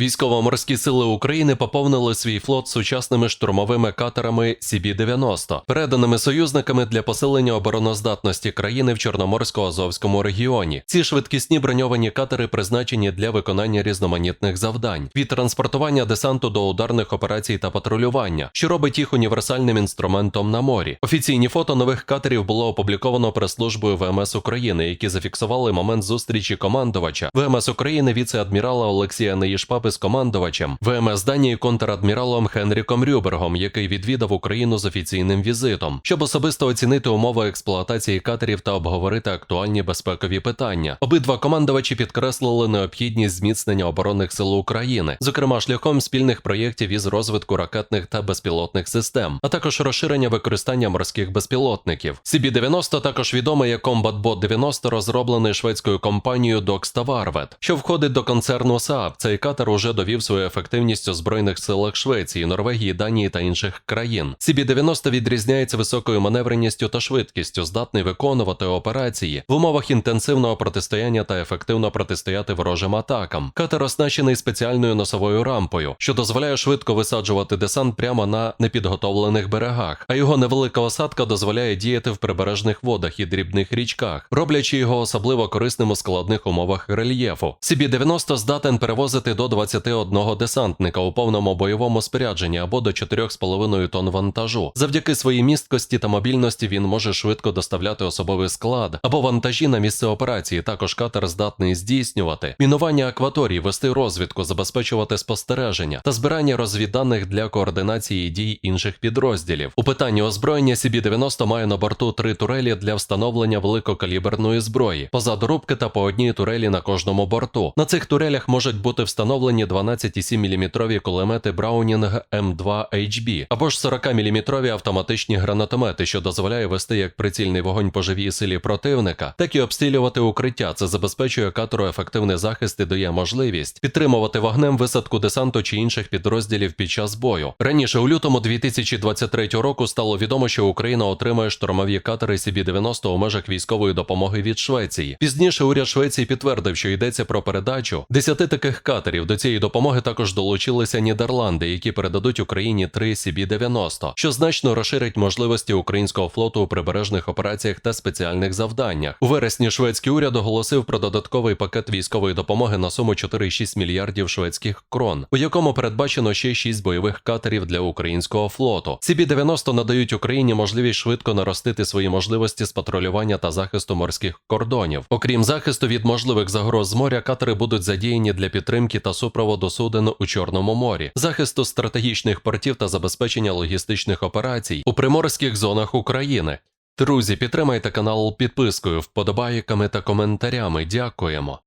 Військово-морські сили України поповнили свій флот сучасними штурмовими катерами CB-90, переданими союзниками для посилення обороноздатності країни в Чорноморсько-Азовському регіоні. Ці швидкісні броньовані катери призначені для виконання різноманітних завдань від транспортування десанту до ударних операцій та патрулювання, що робить їх універсальним інструментом на морі. Офіційні фото нових катерів було опубліковано прес-службою ВМС України, які зафіксували момент зустрічі командувача ВМС України віце-адмірала Олексія Неїшпапи з командувачем ВМС Данії контрадміралом Хенріком Рюбергом, який відвідав Україну з офіційним візитом, щоб особисто оцінити умови експлуатації катерів та обговорити актуальні безпекові питання. Обидва командувачі підкреслили необхідність зміцнення оборонних сил України, зокрема шляхом спільних проєктів із розвитку ракетних та безпілотних систем, а також розширення використання морських безпілотників. CB-90 також відомий як Combat Bot 90, розроблений шведською компанією Doxta Varvet, що входить до концерну Saab. Цей катер уже довів свою ефективність у збройних силах Швеції, Норвегії, Данії та інших країн. CB-90 відрізняється високою маневреністю та швидкістю, здатний виконувати операції в умовах інтенсивного протистояння та ефективно протистояти ворожим атакам. Катер оснащений спеціальною носовою рампою, що дозволяє швидко висаджувати десант прямо на непідготовлених берегах, а його невелика осадка дозволяє діяти в прибережних водах і дрібних річках, роблячи його особливо корисним у складних умовах рельєфу. CB-90 здатен перевозити до 21 десантника у повному бойовому спорядженні або до 4,5 тонн вантажу. Завдяки своїй місткості та мобільності він може швидко доставляти особовий склад або вантажі на місце операції. Також катер здатний здійснювати мінування акваторій, вести розвідку, забезпечувати спостереження та збирання розвідданих для координації дій інших підрозділів. У питанні озброєння CB-90 має на борту три турелі для встановлення великокаліберної зброї, позаду рубки та по одній турелі на кожному борту. На цих турелях можуть бути встановлені 12,7 мм кулемети Браунінг М2 HB або ж 40 мм автоматичні гранатомети, що дозволяє вести як прицільний вогонь по живій силі противника, так і обстрілювати укриття. Це забезпечує катеру ефективний захист і дає можливість підтримувати вогнем висадку десанту чи інших підрозділів під час бою. Раніше у лютому 2023 року стало відомо, що Україна отримає штурмові катери CB-90 у межах військової допомоги від Швеції. Пізніше уряд Швеції підтвердив, що йдеться про передачу 10 таких катерів. До цієї допомоги також долучилися Нідерланди, які передадуть Україні три CB-90, що значно розширить можливості українського флоту у прибережних операціях та спеціальних завданнях. У вересні шведський уряд оголосив про додатковий пакет військової допомоги на суму 4,6 мільярдів шведських крон, у якому передбачено ще 6 бойових катерів для українського флоту. CB-90 надають Україні можливість швидко наростити свої можливості з патрулювання та захисту морських кордонів. Окрім захисту від можливих загроз з моря, катери будуть задіяні для підтримки та супроводу суден у Чорному морі, захисту стратегічних портів та забезпечення логістичних операцій у приморських зонах України. Друзі, підтримайте канал підпискою, вподобайками та коментарями. Дякуємо.